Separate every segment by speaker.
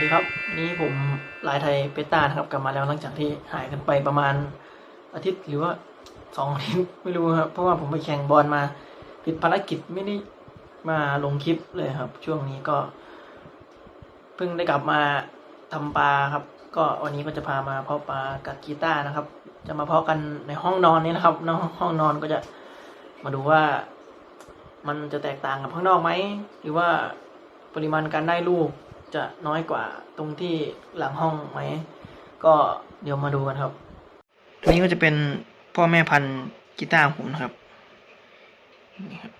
Speaker 1: ดีครับนนี้ผมลายไทยเปต้านะครับกลับมาแล้วหลังจากที่หายกันไปประมาณอาทิตย์หรือว่าสองอาทิตย์ไม่รู้ครับเพราะว่าผมไปแข่งบอลมาผิดภารกิจไม่ได้มาลงคลิปเลยครับ ช่วงนี้ก็ เพิ่งได้กลับมาทำปลาครับ ก็วันนี้ก็จะพามาเพาะปลากับกีตาร์นะครับ จะมาเพาะกันในห้องนอนนี้นะครับในห้องนอนก็จะมาดูว่ามันจะแตกต่างกับข้างนอกไหมหรือว่าปริมาณการได้ลูก จะน้อยกว่าตรงที่หลังห้องไหม ก็เดี๋ยวมาดูกันครับ ตัวนี้ก็จะเป็นพ่อแม่พันธุ์กีตาร์ของผมนะครับนี่ครับ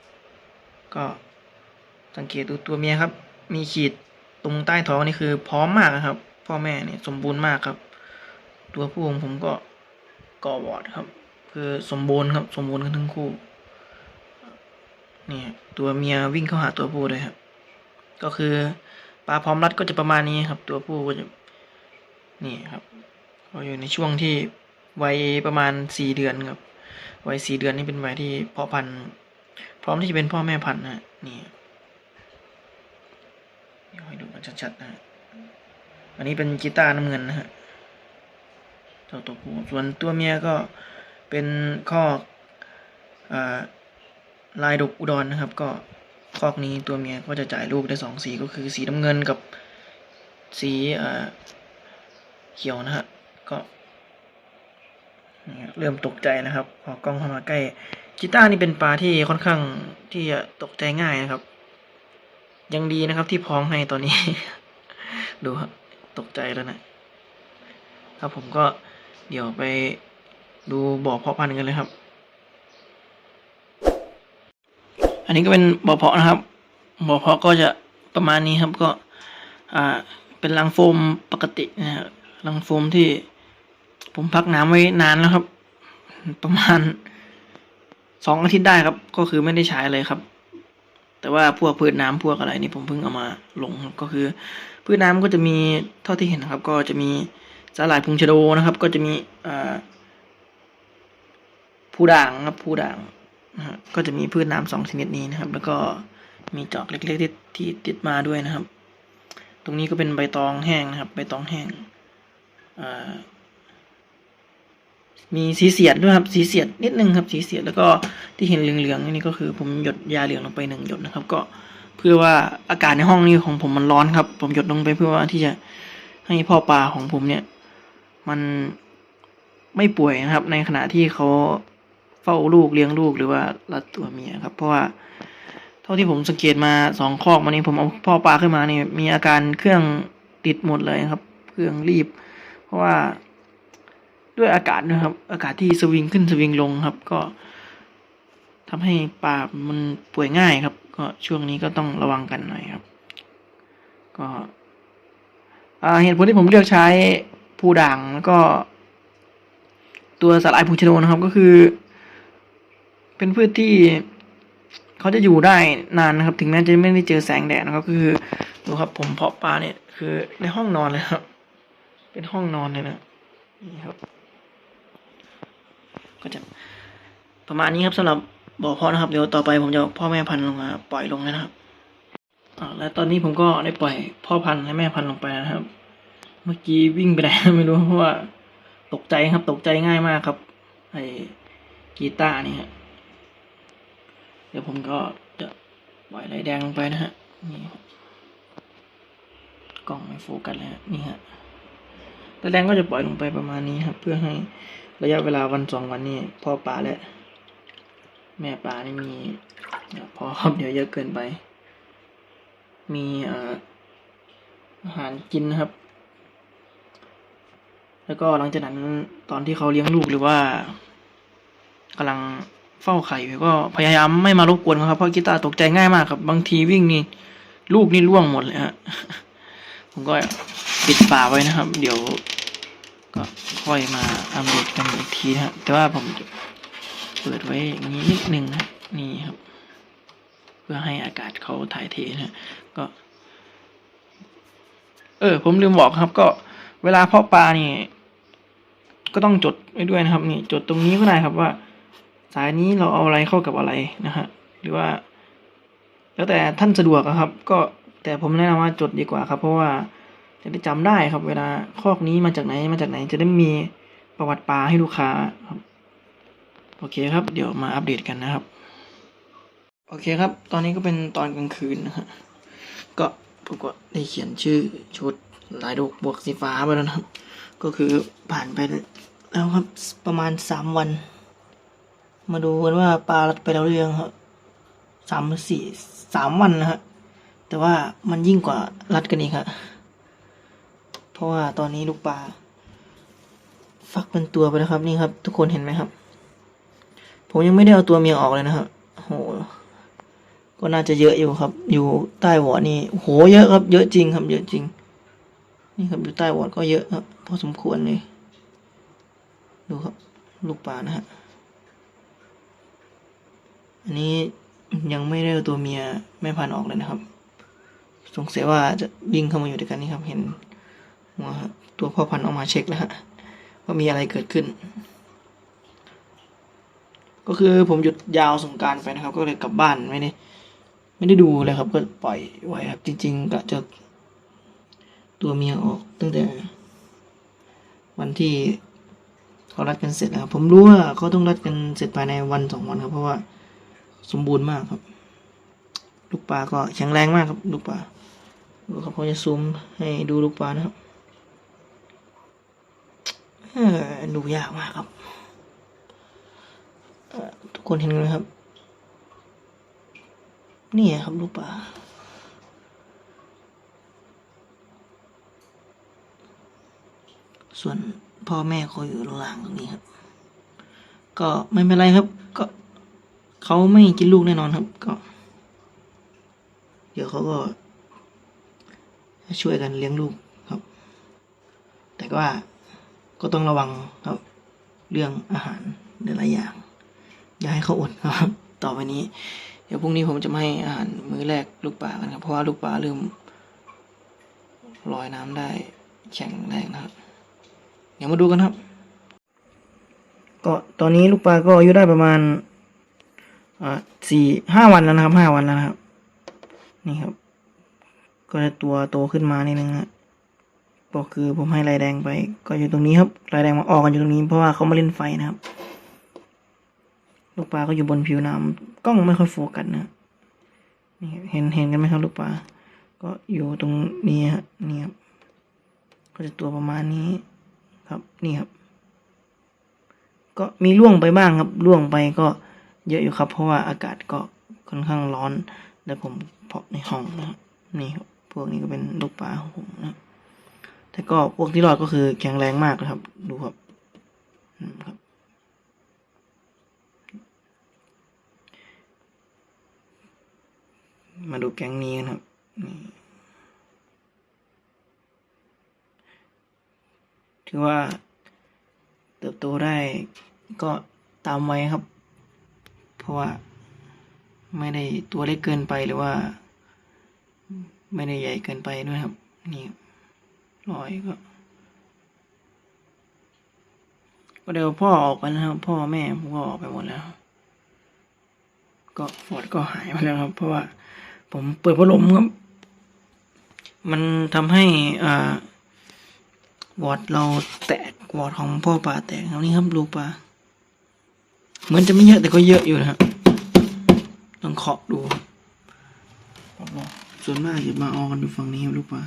Speaker 1: ก็สังเกตดูตัวเมียครับ มีขีดตรงใต้ท้องนี่คือพร้อมมากครับ พ่อแม่เนี่ยสมบูรณ์มากครับ ตัวผู้ของผมก็ก่อบอดครับ คือสมบูรณ์ครับ สมบูรณ์กันทั้งคู่นี่ตัวเมียวิ่งเข้าหาตัวผู้เลยครับ ก็คือ ปลาพร้อมรัดก็จะประมาณนี้ครับ ตัวผู้ก็จะนี่ครับก็อยู่ในช่วงที่วัยประมาณสี่เดือนครับวัยสี่เดือนนี่เป็นวัยที่พ่อพันธุ์พร้อมที่จะเป็นพ่อแม่พันธุ์นะนี่เดี๋ยวให้ดูกันชัดๆนะอันนี้เป็นกีตาร์น้ำเงินนะฮะเจ้าตัวผู้ส่วนตัวเมียก็เป็นข้ออลายดกอุดรนนะครับ ก็ คอกนี้ตัวเมียก็จะจ่ายลูกได้สองสีก็คือสีน้ำเงินกับสีอ่าเขียวนะฮะก็เริ่มตกใจนะครับพอกล้องเข้ามาใกล้กีตาร์นี่เป็นปลาที่ค่อนข้างที่จะตกใจง่ายนะครับ ยังดีนะครับที่พ้องให้ตอนนี้ ดูครับตกใจแล้วนะครับผมก็เดี๋ยวไปดูบ่อเพาะพันธุ์กันเลยครับ อันนี้ก็เป็นบ่อเพาะนะครับบ่อเพาะก็จะประมาณนี้ครับก็อ่าเป็นรังโฟมปกตินะฮะรังโฟมที่ผมพักน้ำไว้นานแล้วครับ ประมาณสองอาทิตย์ได้ครับ ก็คือไม่ได้ใช้เลยครับ แต่ว่าพวกพืชน้ำพวกอะไรนี่ผมเพิ่งเอามาลงก็คือ พืชน้ำก็จะมีเท่าที่เห็นนะครับ ก็จะมีสาหร่ายพุงชโดนะครับ ก็จะมีอ่าผู้ด่างครับผู้ด่าง นะฮะก็จะมีพืชน้ำสองชนิดนี้นะครับ แล้วก็มีจอกเล็กๆที่ที่ติดมาด้วยนะครับ ตรงนี้ก็เป็นใบตองแห้งนะครับ ใบตองแห้งมีสีเสียดด้วยครับ สีเสียดนิดนึงครับ สีเสียดแล้วก็ที่เห็นเหลืองๆนี่ก็คือผมหยดยาเหลืองลงไปหนึ่งหยดนะครับ ก็เพื่อว่าอากาศในห้องนี้ของผมมันร้อนครับ ผมหยดลงไปเพื่อว่าที่จะให้พ่อปลาของผมเนี่ย มันไม่ป่วยนะครับ ในขณะที่เขา เฝ้าลูกเลี้ยงลูกหรือว่ารัดตัวเมียครับ เพราะว่าเท่าที่ผมสังเกตมาสองคอกมานี้ผมเอาพ่อปลาขึ้นมานี่มีอาการเครื่องติดหมดเลยครับ เครื่องรีบ เพราะว่าด้วยอากาศนะครับ อากาศที่สวิงขึ้นสวิงลงครับ ก็ทำให้ปลามันป่วยง่ายครับ ก็ช่วงนี้ก็ต้องระวังกันหน่อยครับ ก็เหตุผลที่ผมเลือกใช้ผู้ด่างแล้วก็ ตัวสาหร่ายพูชโนนะครับก็คือ เป็นพืชที่เขาจะอยู่ได้นานนะครับ ถึงแม้จะไม่ได้เจอแสงแดดนะครับก็คือดูครับ ผมเพาะปลาเนี่ย คือในห้องนอนเลยครับ เป็นห้องนอนเลยนะนี่ครับ ก็จะประมาณนี้ครับสำหรับบ่อเพาะนะครับ เดี๋ยวต่อไปผมจะพ่อแม่พันธุ์ลงมาปล่อยลงนะครับอ่าและตอนนี้ผมก็ได้ปล่อยพ่อพันธุ์และแม่พันธุ์ลงไปนะครับ เมื่อกี้วิ่งไปไหนไม่รู้เพราะว่าตกใจครับ ตกใจง่ายมากครับ ไอ้กีตาร์นี่ฮะ เดี๋ยวผมก็จะปล่อยไหลแดงลงไปนะฮะ นี่กล้องไม่โฟกัสเลยฮะ นี่ฮะไหลแดงก็จะปล่อยลงไปประมาณนี้ครับ เพื่อให้ระยะเวลาวันสองวันนี้พ่อปลาและ แม่ปลานี่มีพอครับเดี๋ยวเยอะเกินไป มีเอ่ออาหารกินนะครับ แล้วก็หลังจากนั้นตอนที่เขาเลี้ยงลูกหรือว่ากำลัง เฝ้าไข่อยู่ก็พยายามไม่มารบกวนเขาครับเพราะกีตาร์ตกใจง่ายมากครับบางทีวิ่งนี่ลูกนี่ร่วงหมดเลยฮะผมก็ปิดฝาไว้นะครับ เดี๋ยว ก็ค่อยมาอัปเดตกันอีกทีนะฮะแต่ว่าผมจะเปิดไว้อย่างนี้นิดนึงนะนี่ครับ เพื่อให้อากาศเขาถ่ายเทนะฮะก็ เออ ผมลืมบอกครับก็เวลาเพาะปลานี่ก็ต้องจดไว้ด้วยนะครับ นี่จดตรงนี้ก็ได้ครับว่า สายนี้เราเอาอะไรเข้ากับอะไรนะฮะหรือว่า แล้วแต่ท่านสะดวกครับ ก็แต่ผมแนะนำว่าจดดีกว่าครับ เพราะว่าจะได้จำได้ครับ เวลาคอกนี้มาจากไหนมาจากไหน จะได้มีประวัติปลาให้ลูกค้าครับ โอเคครับ เดี๋ยวมาอัปเดตกันนะครับ โอเคครับ ตอนนี้ก็เป็นตอนกลางคืนนะฮะก็ผมก็ได้เขียนชื่อชุดลายดอกบวกสีฟ้าไปแล้วนะครับ ก็คือผ่านไปแล้วครับประมาณสามวัน มาดูกันว่าปลารัดไปแล้วหรือยังครับสามสี่สามวันนะฮะแต่ว่ามันยิ่งกว่ารัดกันอีกครับเพราะว่าตอนนี้ลูกปลาฟักเป็นตัวไปแล้วครับนี่ครับ ทุกคนเห็นไหมครับ ผมยังไม่ได้เอาตัวเมียออกเลยนะครับโหก็น่าจะเยอะอยู่ครับ อยู่ใต้หวอนี่โหเยอะครับ เยอะจริงครับ เยอะจริง นี่ครับอยู่ใต้หวอก็เยอะครับพอสมควรเลย ดูครับ ลูกปลานะฮะ อันนี้ยังไม่ได้ตัวเมียแม่พันธุ์ออกเลยนะครับ สงสัยว่าจะวิ่งเข้ามาอยู่ด้วยกันนี่ครับ เห็นหัวตัวพ่อพันธุ์ออกมาเช็คแล้วฮะว่ามีอะไรเกิดขึ้น ก็คือผมหยุดยาวสงการไปนะครับ ก็เลยกลับบ้านไม่ได้ไม่ได้ดูเลยครับ ก็ปล่อยไว้ครับ จริง ๆ ก็จะตัวเมียออกตั้งแต่วันที่เขารัดกันเสร็จแล้วครับผมรู้ว่าเขาต้องรัดกันเสร็จภายในวันสองวันครับเพราะว่า สมบูรณ์มากครับ ลูกปลาก็แข็งแรงมากครับ ลูกปลาดูครับเขาจะซูมให้ดูลูกปลานะครับดูยากมากครับทุกคนเห็นไหมครับ นี่ครับลูกปลาส่วนพ่อแม่เขาอยู่ล่างตรงนี้ครับ ก็ไม่เป็นไรครับ ก็ เขาไม่กินลูกแน่นอนครับ ก็ เดี๋ยวเขาก็ ช่วยกันเลี้ยงลูกครับ แต่ว่าก็ต้องระวังครับ เรื่องอาหารหลายอย่าง อย่าให้เขาอดครับ ต่อไปนี้ เดี๋ยวพรุ่งนี้ผมจะไม่ให้อาหารมื้อแรกลูกปลากันครับเพราะว่าลูกปลาเริ่มลอยน้ำได้แข็งแรงนะครับ เดี๋ยวมาดูกันครับ ก็ตอนนี้ลูกปลาก็อายุได้ประมาณ สี่ห้าวันแล้วนะครับห้าวันแล้วนะครับ นี่ครับ ก็จะตัวโตขึ้นมานิดนึงฮะก็คือผมให้ลายแดงไป ก็อยู่ตรงนี้ครับลายแดงมาออกกันอยู่ตรงนี้เพราะว่าเขามาเล่นไฟนะครับ ลูกปลาก็อยู่บนผิวน้ำกล้องไม่ค่อยโฟกัสนะนี่เห็นเห็นกันไหมครับลูกปลาก็อยู่ตรงนี้ฮะนี่ครับก็จะตัวประมาณนี้ครับนี่ครับ ก็มีล่วงไปบ้างครับล่วงไปก็ เยอะอยู่ครับ เพราะว่าอากาศก็ค่อนข้างร้อน แล้วผมเพาะในห้องนะครับนี่ครับพวกนี้ก็เป็นลูกปลาของผมนะแต่ก็พวกที่รอดก็คือแข็งแรงมากนะครับ ดูครับอืมครับ มาดูแก๊งนี้กันครับนี่ถือว่าเติบโตได้ก็ตามวัยครับ เพราะว่าไม่ได้ตัวเล็กเกินไปหรือว่า ไม่ได้ใหญ่เกินไปด้วยครับ นี่รอยก็ ก็เดี๋ยวพ่อออกไปนะครับ พ่อแม่ผมก็ออกไปหมดแล้ว ก็ฟอดก็หายไปแล้วครับ เพราะว่า ผมเปิดพัดลมครับ มันทำให้อ่าวอดเราแตกวอดของพ่อปลาแตกครับนี่ครับลูกปลา เหมือนจะไม่เยอะแต่ก็เยอะอยู่นะครับต้องเคาะดูส่วนมากจะมาออกันอยู่ฝั่งนี้ครับลูกปลา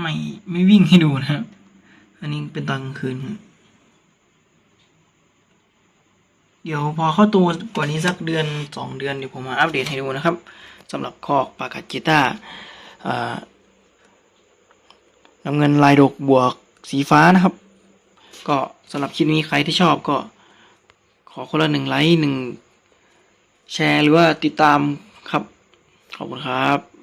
Speaker 1: ไม่ไม่วิ่งให้ดูนะครับ อันนี้เป็นตอนกลางคืน เดี๋ยวพอเข้าตัวกว่านี้สักเดือนสองเดือนเดี๋ยวผมมาอัปเดตให้ดูนะครับ สำหรับคอกปากัดกีตาร์อ่าน้ำเงินลายดกบวกสีฟ้านะครับ ก็สำหรับคลิปนี้ใครที่ชอบก็ขอคนละหนึ่งไลค์หนึ่งแชร์หรือว่าติดตามครับ ขอบคุณครับ